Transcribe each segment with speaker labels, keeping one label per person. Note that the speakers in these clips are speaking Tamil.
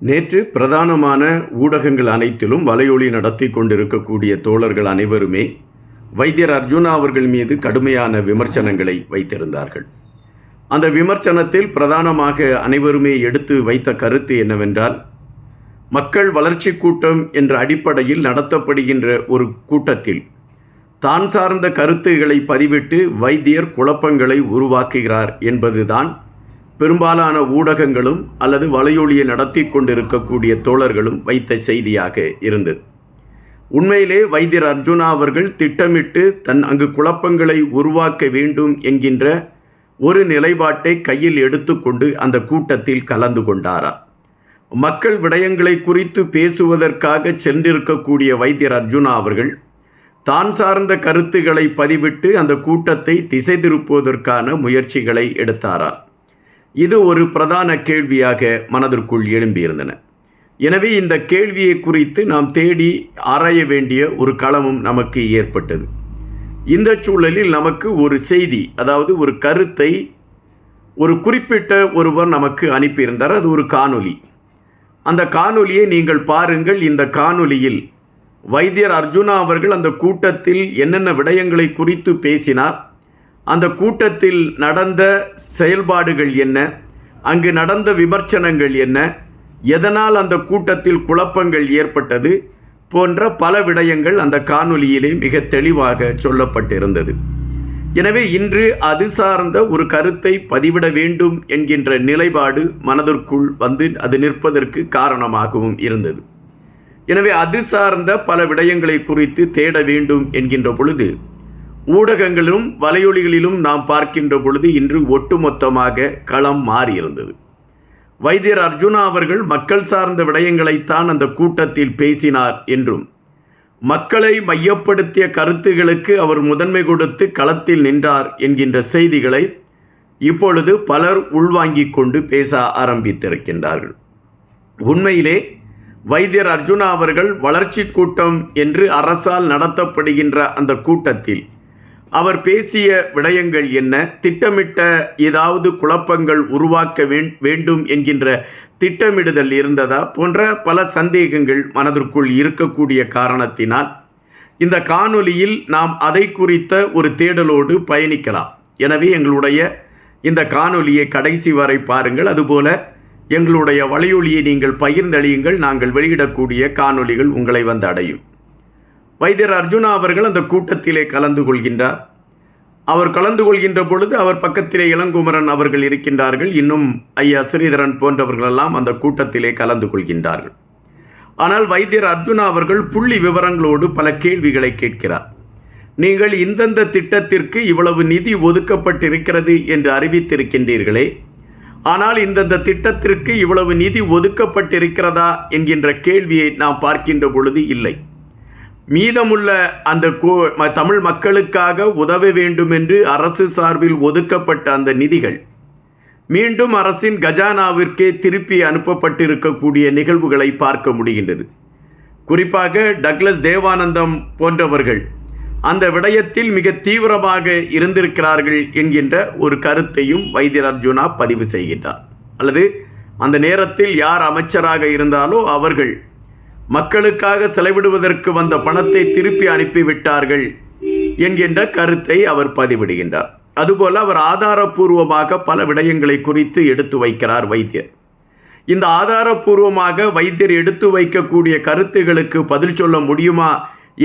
Speaker 1: நேற்று பிரதானமான ஊடகங்கள் அனைத்திலும் வலையொலி நடத்தி கொண்டிருக்கக்கூடிய தோழர்கள் அனைவருமே வைத்தியர் அர்ஜுனா அவர்கள் மீது கடுமையான விமர்சனங்களை வைத்திருந்தார்கள். அந்த விமர்சனத்தில் பிரதானமாக அனைவருமே எடுத்து வைத்த கருத்து என்னவென்றால் மக்கள் வளர்ச்சி கூட்டம் என்ற அடிப்படையில் நடத்தப்படுகின்ற ஒரு கூட்டத்தில் தான் சார்ந்த கருத்துகளை பதிவிட்டு வைத்தியர் குழப்பங்களை உருவாக்குகிறார் என்பதுதான் பெரும்பாலான ஊடகங்களும் அல்லது வலையொலியை நடத்தி கொண்டிருக்கக்கூடிய தோழர்களும் வைத்த செய்தியாக இருந்தது. உண்மையிலே வைத்தியர் அர்ஜுனா அவர்கள் திட்டமிட்டு தன் அங்கு குழப்பங்களை உருவாக்க வேண்டும் என்கின்ற ஒரு நிலைப்பாட்டை கையில் எடுத்துக்கொண்டு அந்த கூட்டத்தில் கலந்து கொண்டாரா. மக்கள் விடயங்களை குறித்து பேசுவதற்காக சென்றிருக்கக்கூடிய வைத்தியர் அர்ஜுனா அவர்கள் தான் சார்ந்த கருத்துக்களை பதிவிட்டு அந்த கூட்டத்தை திசை திருப்புவதற்கான முயற்சிகளை எடுத்தாரா. இது ஒரு பிரதான கேள்வியாக மனதிற்குள் எழும்பியிருந்தன. எனவே இந்த கேள்வியை குறித்து நாம் தேடி ஆராய வேண்டிய ஒரு களமும் நமக்கு ஏற்பட்டது. இந்த சூழலில் நமக்கு ஒரு செய்தி அதாவது ஒரு கருத்தை ஒரு குறிப்பிட்ட ஒருவர் நமக்கு அனுப்பியிருந்தார். அது ஒரு காணொலி அந்த காணொலியை நீங்கள் பாருங்கள். இந்த காணொலியில் வைத்தியர் அர்ஜுனா அவர்கள் அந்த கூட்டத்தில் என்னென்ன விடயங்களை குறித்து பேசினார் அந்த கூட்டத்தில் நடந்த செயல்பாடுகள் என்ன? அங்கு நடந்த விமர்சனங்கள் என்ன? எதனால் அந்த கூட்டத்தில் குழப்பங்கள் ஏற்பட்டது? போன்ற பல விடயங்கள் அந்த காணொலியிலே மிக தெளிவாக சொல்லப்பட்டிருந்தது. எனவே இன்று அது சார்ந்த ஒரு கருத்தை பதிவிட வேண்டும் என்கின்ற நிலைப்பாடு மனதிற்குள் வந்து அது நிற்பதற்கு காரணமாகவும் இருந்தது. எனவே அது சார்ந்த பல விடயங்களை குறித்து தேட வேண்டும் என்கின்ற பொழுது ஊடகங்களிலும் வலையொலிகளிலும் நாம் பார்க்கின்ற பொழுது இன்று ஒட்டுமொத்தமாக களம் மாறியிருந்தது. வைத்தியர் அர்ஜுனா அவர்கள் மக்கள் சார்ந்த விடயங்களைத்தான் அந்த கூட்டத்தில் பேசினார் என்றும் மக்களை மையப்படுத்திய கருத்துகளுக்கு அவர் முதன்மை கொடுத்து களத்தில் நின்றார் என்கின்ற செய்திகளை இப்பொழுது பலர் உள்வாங்கிக் கொண்டு பேச ஆரம்பித்திருக்கின்றார்கள். உண்மையிலே வைத்தியர் அர்ஜுனா அவர்கள் வளர்ச்சி கூட்டம் என்று அரசால் நடத்தப்படுகின்ற அந்த கூட்டத்தில் அவர் பேசிய விடயங்கள் என்ன? திட்டமிட்ட ஏதாவது குழப்பங்கள் உருவாக்க வேண்டும் என்கின்ற திட்டமிடுதல் இருந்ததா? போன்ற பல சந்தேகங்கள் மனதிற்குள் இருக்கக்கூடிய காரணத்தினால் இந்த காணொலியில் நாம் அதை குறித்த ஒரு தேடலோடு பயணிக்கலாம். எனவே எங்களுடைய இந்த காணொலியை கடைசி வரை பாருங்கள். அதுபோல எங்களுடைய வலையொலியை நீங்கள் பகிர்ந்தளியுங்கள் நாங்கள் வெளியிடக்கூடிய காணொலிகள் உங்களை வந்து அடையும். வைத்தியர் அர்ஜுனா அவர்கள் அந்த கூட்டத்திலே கலந்து கொள்கின்றார். அவர் கலந்து கொள்கின்ற பொழுது அவர் பக்கத்திலே இளங்குமரன் அவர்கள் இருக்கின்றார்கள். இன்னும் ஐயா ஸ்ரீதரன் போன்றவர்களெல்லாம் அந்த கூட்டத்திலே கலந்து கொள்கின்றார்கள். ஆனால் வைத்தியர் அர்ஜுனா அவர்கள் புள்ளி விவரங்களோடு பல கேள்விகளை கேட்கிறார். நீங்கள் இந்தந்த திட்டத்திற்கு இவ்வளவு நிதி ஒதுக்கப்பட்டிருக்கிறது என்று அறிவித்திருக்கின்றீர்களே. ஆனால் இந்தந்த திட்டத்திற்கு இவ்வளவு நிதி ஒதுக்கப்பட்டிருக்கிறதா என்கின்ற கேள்வியை நாம் பார்க்கின்ற பொழுது இல்லை. மீதமுள்ள அந்த கோ தமிழ் மக்களுக்காக உதவ வேண்டும் என்று அரசு சார்பில் ஒதுக்கப்பட்ட அந்த நிதிகள் மீண்டும் அரசின் கஜானாவிற்கே திருப்பி அனுப்பப்பட்டிருக்கக்கூடிய நிகழ்வுகளை பார்க்க முடிகின்றது. குறிப்பாக டக்ளஸ் தேவானந்தம் போன்றவர்கள் அந்த விடயத்தில் மிக தீவிரமாக இருந்திருக்கிறார்கள் என்கின்ற ஒரு கருத்தையும் வைத்தியர் அர்ஜுனா பதிவு செய்கின்றார். அல்லது அந்த நேரத்தில் யார் அமைச்சராக இருந்தாலோ அவர்கள் மக்களுக்காக செலவிடுவதற்கு வந்த பணத்தை திருப்பி அனுப்பிவிட்டார்கள் என்கின்ற கருத்தை அவர் பதிவிடுகின்றார். அதுபோல அவர் ஆதாரபூர்வமாக பல விடயங்களை குறித்து எடுத்து வைக்கிறார் வைத்தியர். இந்த ஆதாரபூர்வமாக வைத்தியர் எடுத்து வைக்கக்கூடிய கருத்துகளுக்கு பதில் சொல்ல முடியுமா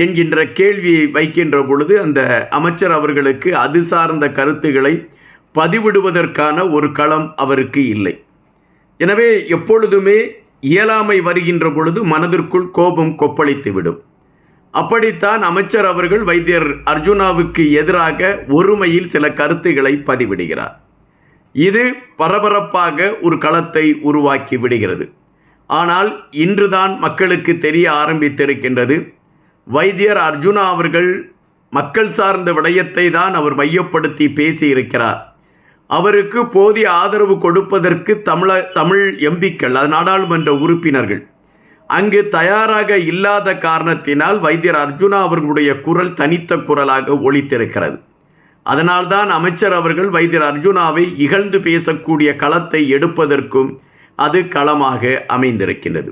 Speaker 1: என்கின்ற கேள்வியை வைக்கின்ற பொழுது அந்த அமைச்சர் அவர்களுக்கு அது சார்ந்த கருத்துக்களை பதிவிடுவதற்கான ஒரு களம் அவருக்கு இல்லை. எனவே எப்பொழுதுமே இயலாமை வருகின்ற பொழுது மனதிற்குள் கோபம் கொப்பளித்துவிடும். அப்படித்தான் அமைச்சர் அவர்கள் வைத்தியர் அர்ஜுனாவுக்கு எதிராக ஒருமையில் சில கருத்துக்களை பதிவிடுகிறார். இது பரபரப்பாக ஒரு களத்தை உருவாக்கி விடுகிறது. ஆனால் இன்றுதான் மக்களுக்கு தெரிய ஆரம்பித்திருக்கின்றது. வைத்தியர் அர்ஜுனா அவர்கள் மக்கள் சார்ந்த விடயத்தை தான் அவர் மையப்படுத்தி பேசியிருக்கிறார். அவருக்கு போதிய ஆதரவு கொடுப்பதற்கு தமிழ தமிழ் எம்பிக்கள் நாடாளுமன்ற உறுப்பினர்கள் அங்கு தயாராக இல்லாத காரணத்தினால் வைத்தியர் அர்ஜுனா அவர்களுடைய குரல் தனித்த குரலாக ஒழித்திருக்கிறது அதனால்தான் அமைச்சர் அவர்கள் வைத்தியர் அர்ஜுனாவை இகழ்ந்து பேசக்கூடிய களத்தை எடுப்பதற்கும் அது களமாக அமைந்திருக்கின்றது.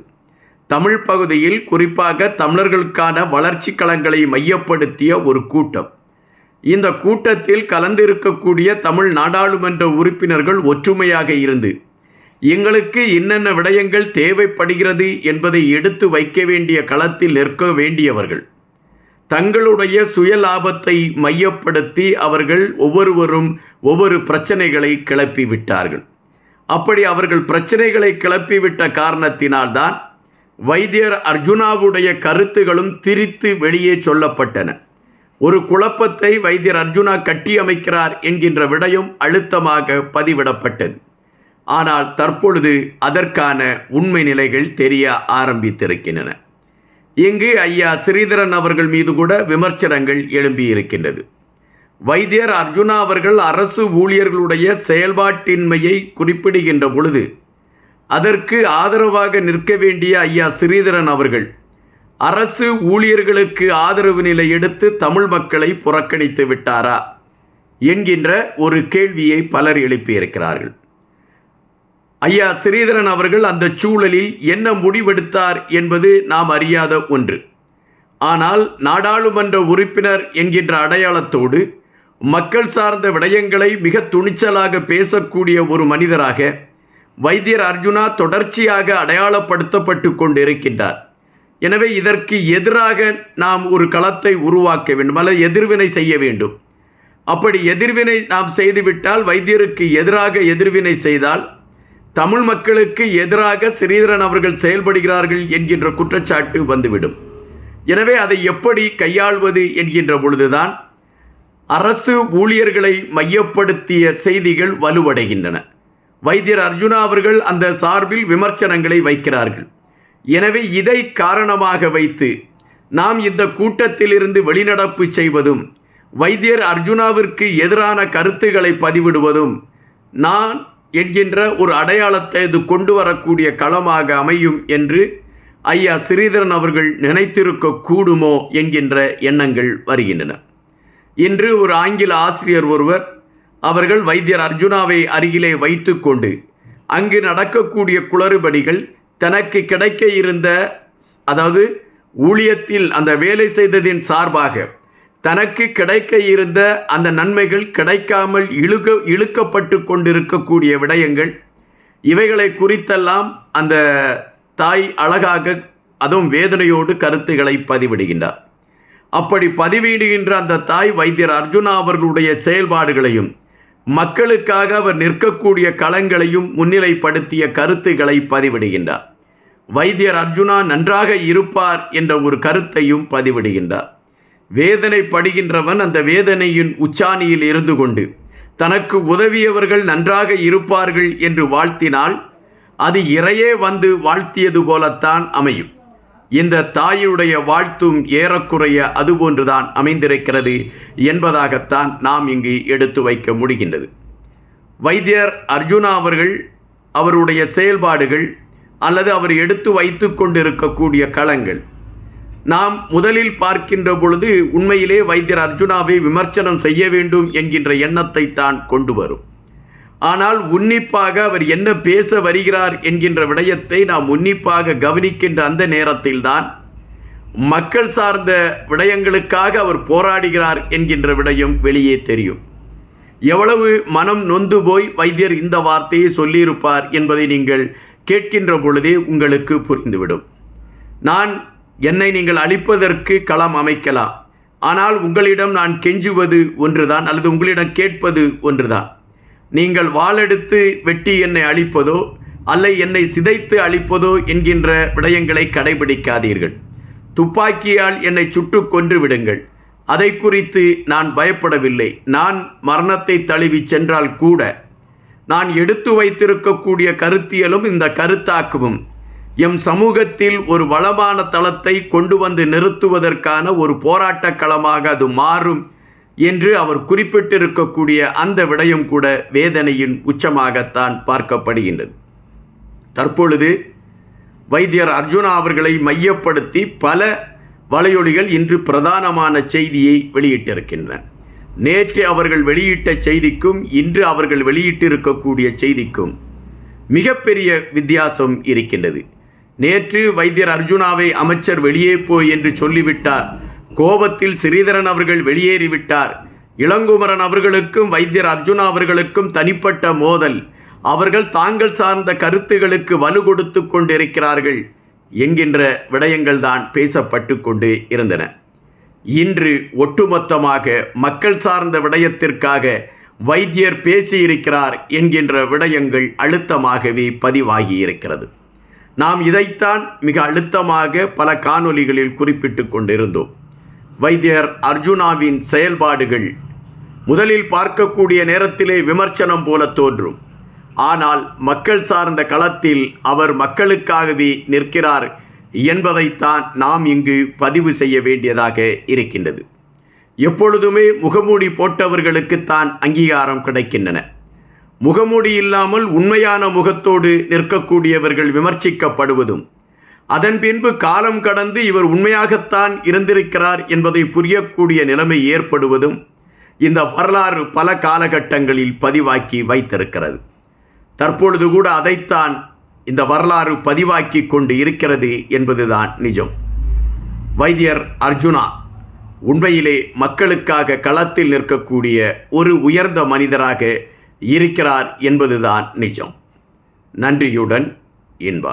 Speaker 1: தமிழ் பகுதியில் குறிப்பாக தமிழர்களுக்கான வளர்ச்சி களங்களை மையப்படுத்திய ஒரு கூட்டம். இந்த கூட்டத்தில் கலந்திருக்கக்கூடிய தமிழ் நாடாளுமன்ற உறுப்பினர்கள் ஒற்றுமையாக இருந்து எங்களுக்கு என்னென்ன விடயங்கள் தேவைப்படுகிறது என்பதை எடுத்து வைக்க வேண்டிய களத்தில் நிற்க வேண்டியவர்கள் தங்களுடைய சுய லாபத்தை மையப்படுத்தி அவர்கள் ஒவ்வொருவரும் ஒவ்வொரு பிரச்சனைகளை கிளப்பி விட்டார்கள் அப்படி அவர்கள் பிரச்சனைகளை கிளப்பிவிட்ட காரணத்தினால்தான் வைத்தியர் அர்ஜுனாவுடைய கருத்துகளும் திரித்து வெளியே சொல்லப்பட்டன. ஒரு குழப்பத்தை வைத்தியர் அர்ஜுனா கட்டியமைக்கிறார் என்கின்ற விடயம் அழுத்தமாக பதிவிடப்பட்டது. ஆனால் தற்பொழுது அதற்கான உண்மை நிலைகள் தெரிய ஆரம்பித்திருக்கின்றன. இங்கு ஐயா ஸ்ரீதரன் அவர்கள் மீது கூட விமர்சனங்கள் எழும்பியிருக்கின்றது. வைத்தியர் அர்ஜுனா அவர்கள் அரசு ஊழியர்களுடைய செயல்பாட்டின்மையை குறிப்பிடுகின்ற பொழுது அதற்கு ஆதரவாக நிற்க வேண்டிய ஐயா ஸ்ரீதரன் அவர்கள் அரசு ஊழியர்களுக்கு ஆதரவு நிலை எடுத்து தமிழ் மக்களை புறக்கணித்து விட்டாரா? என்கின்ற ஒரு கேள்வியை பலர் எழுப்பியிருக்கிறார்கள். ஐயா ஸ்ரீதரன் அவர்கள் அந்த சூழலில் என்ன முடிவெடுத்தார் என்பது நாம் அறியாத ஒன்று. ஆனால் நாடாளுமன்ற உறுப்பினர் என்கின்ற அடையாளத்தோடு மக்கள் சார்ந்த விடயங்களை மிக துணிச்சலாக பேசக்கூடிய ஒரு மனிதராக வைத்தியர் அர்ஜுனா தொடர்ச்சியாக அடையாளப்படுத்தப்பட்டு கொண்டிருக்கின்றார். எனவே இதற்கு எதிராக நாம் ஒரு களத்தை உருவாக்க வேண்டும் அல்லது எதிர்வினை செய்ய வேண்டும். அப்படி எதிர்வினை நாம் செய்துவிட்டால் வைத்தியருக்கு எதிராக எதிர்வினை செய்தால் தமிழ் மக்களுக்கு எதிராக ஸ்ரீதரன் அவர்கள் செயல்படுகிறார்கள் என்கின்ற குற்றச்சாட்டு வந்துவிடும். எனவே அதை எப்படி கையாள்வது என்கின்ற பொழுதுதான் அரசு ஊழியர்களை மையப்படுத்திய செய்திகள் வலுவடைகின்றன. வைத்தியர் அர்ஜுனா அவர்கள் அந்த சார்பில் விமர்சனங்களை வைக்கிறார்கள். எனவே இதை காரணமாக வைத்து நாம் இந்த கூட்டத்திலிருந்து வெளிநடப்பு செய்வதும் வைத்தியர் அர்ஜுனாவிற்கு எதிரான கருத்துக்களை பதிவிடுவதும் நான் என்கின்ற ஒரு அடையாளத்தை இது கொண்டு வரக்கூடிய களமாக அமையும் என்று ஐயா ஸ்ரீதரன் அவர்கள் நினைத்திருக்க கூடுமோ என்கின்ற எண்ணங்கள் வருகின்றன. இன்று ஒரு ஆங்கில ஆசிரியர் ஒருவர் அவர்கள் வைத்தியர் அர்ஜுனாவை அருகிலே வைத்துக்கொண்டு அங்கு நடக்கக்கூடிய குளறுபடிகள் தனக்கு கிடைக்க இருந்த அதாவது ஊழியத்தில் அந்த வேலை செய்ததின் சார்பாக தனக்கு கிடைக்க இருந்த அந்த நன்மைகள் கிடைக்காமல் இழுக்க இழுக்கப்பட்டு கொண்டிருக்கக்கூடிய விடயங்கள் இவைகளை குறித்தெல்லாம் அந்த தாய் அழகாக அதுவும் வேதனையோடு கருத்துக்களை பதிவிடுகின்றார். அப்படி பதிவிடுகின்ற அந்த தாய் வைத்தியர் அர்ஜுனா அவர்களுடைய செயல்பாடுகளையும் மக்களுக்காக அவர் நிற்கக்கூடிய களங்களையும் முன்னிலைப்படுத்திய கருத்துக்களை பதிவிடுகின்றார். வைத்தியர் அர்ஜுனா நன்றாக இருப்பார் என்ற ஒரு கருத்தையும் பதிவிடுகின்றார். வேதனைப்படுகின்றவன் அந்த வேதனையின் உச்சாணியில் இருந்து கொண்டு தனக்கு உதவியவர்கள் நன்றாக இருப்பார்கள் என்று வாழ்த்தினால் அது இறையே வந்து வாழ்த்தியது போலத்தான் அமையும். இந்த தாயுடைய வாழ்த்தும் ஏறக்குறைய அதுபோன்றுதான் அமைந்திருக்கிறது என்பதாகத்தான் நாம் இங்கு எடுத்து வைக்க முடிகின்றது. வைத்தியர் அர்ஜுனா அவர்கள் அவருடைய செயல்பாடுகள் அல்லது அவர் எடுத்து வைத்து கொண்டிருக்கக்கூடிய களங்கள். நாம் முதலில் பார்க்கின்ற பொழுது உண்மையிலே வைத்தியர் அர்ஜுனாவை விமர்சனம் செய்ய வேண்டும் என்கின்ற எண்ணத்தை தான் கொண்டு வரும். ஆனால் உன்னிப்பாக அவர் என்ன பேச வருகிறார் என்கின்ற விடயத்தை நாம் உன்னிப்பாக கவனிக்கின்ற அந்த நேரத்தில்தான் மக்கள் சார்ந்த விடயங்களுக்காக அவர் போராடுகிறார் என்கின்ற விடயம் வெளியே தெரியும். எவ்வளவு மனம் நொந்து போய் வைத்தியர் இந்த வார்த்தையை சொல்லியிருப்பார் என்பதை நீங்கள் கேட்கின்ற பொழுதே உங்களுக்கு புரிந்துவிடும். நான் என்னை நீங்கள் அழிப்பதற்கு களம் அமைக்கலாம். ஆனால் உங்களிடம் நான் கெஞ்சுவது ஒன்றுதான் அல்லது உங்களிடம் கேட்பது ஒன்றுதான். நீங்கள் வாளெடுத்து வெட்டி என்னை அழிப்பதோ அல்ல என்னை சிதைத்து அழிப்பதோ என்கின்ற விடயங்களை கடைபிடிக்காதீர்கள். துப்பாக்கியால் என்னை சுட்டு கொன்று விடுங்கள். அதை குறித்து நான் பயப்படவில்லை. நான் மரணத்தை தழுவி சென்றால் கூட நான் எடுத்து வைத்திருக்கக்கூடிய கருத்தியலும் இந்த கருத்தாக்கமும். எம் சமூகத்தில் ஒரு வளமான தளத்தை கொண்டு வந்து நிறுத்துவதற்கான ஒரு போராட்டக் களமாக அது மாறும் என்று அவர் குறிப்பிட்டிருக்கக்கூடிய அந்த விடயம் கூட வேதனையின் உச்சமாகத்தான் பார்க்கப்படுகின்றது. தற்பொழுது வைத்தியர் அர்ஜுனா அவர்களை மையப்படுத்தி பல வலையொலிகள் இன்று பிரதானமான செய்தியை வெளியிட்டிருக்கின்றன. நேற்று அவர்கள் வெளியிட்ட செய்திக்கும் இன்று அவர்கள் வெளியிட்டிருக்கக்கூடிய செய்திக்கும் மிகப்பெரிய வித்தியாசம் இருக்கின்றது. நேற்று வைத்தியர் அர்ஜுனாவை அமைச்சர் வெளியே போய் என்று சொல்லிவிட்டார். கோபத்தில் ஸ்ரீதரன் அவர்கள் வெளியேறிவிட்டார். இளங்குமரன் அவர்களுக்கும் வைத்தியர் அர்ஜுனா அவர்களுக்கும் தனிப்பட்ட மோதல். அவர்கள் தாங்கள் சார்ந்த கருத்துகளுக்கு வலு கொடுத்து கொண்டிருக்கிறார்கள் என்கின்ற விடயங்கள் தான் பேசப்பட்டு கொண்டு இருந்தன. இன்று ஒட்டுமொத்தமாக மக்கள் சார்ந்த விடயத்திற்காக வைத்தியர் பேசியிருக்கிறார் என்கின்ற விடயங்கள் அழுத்தமாகவே பதிவாகி இருக்கிறது நாம் இதைத்தான் மிக அழுத்தமாக பல காணொலிகளில் குறிப்பிட்டு கொண்டிருந்தோம். வைத்தியர் அர்ஜுனாவின் செயல்பாடுகள் முதலில் பார்க்கக்கூடிய நேரத்திலே விமர்சனம் போல தோன்றும். ஆனால் மக்கள் சார்ந்த களத்தில் அவர் மக்களுக்காகவே நிற்கிறார் என்பதைத்தான் நாம் இங்கு பதிவு செய்ய வேண்டியதாக இருக்கின்றது. எப்பொழுதுமே முகமூடி போட்டவர்களுக்குத்தான் அங்கீகாரம் கிடைக்கின்றன. முகமூடி இல்லாமல் உண்மையான முகத்தோடு நிற்கக்கூடியவர்கள் விமர்சிக்கப்படுவதும் அதன் பின்பு காலம் கடந்து இவர் உண்மையாகத்தான் இருந்திருக்கிறார் என்பதை புரியக்கூடிய நிலைமை ஏற்படுவதும் இந்த வரலாறு பல காலகட்டங்களில் பதிவாக்கி வைத்திருக்கிறது. தற்பொழுது கூட அதைத்தான் இந்த வரலாறு பதிவாக்கி கொண்டு இருக்கிறது என்பதுதான் நிஜம். வைத்தியர் அர்ஜுனா உண்மையிலே மக்களுக்காக களத்தில் நிற்கக்கூடிய ஒரு உயர்ந்த மனிதராக இருக்கிறார் என்பதுதான் நிஜம். நன்றியுடன் இன்பா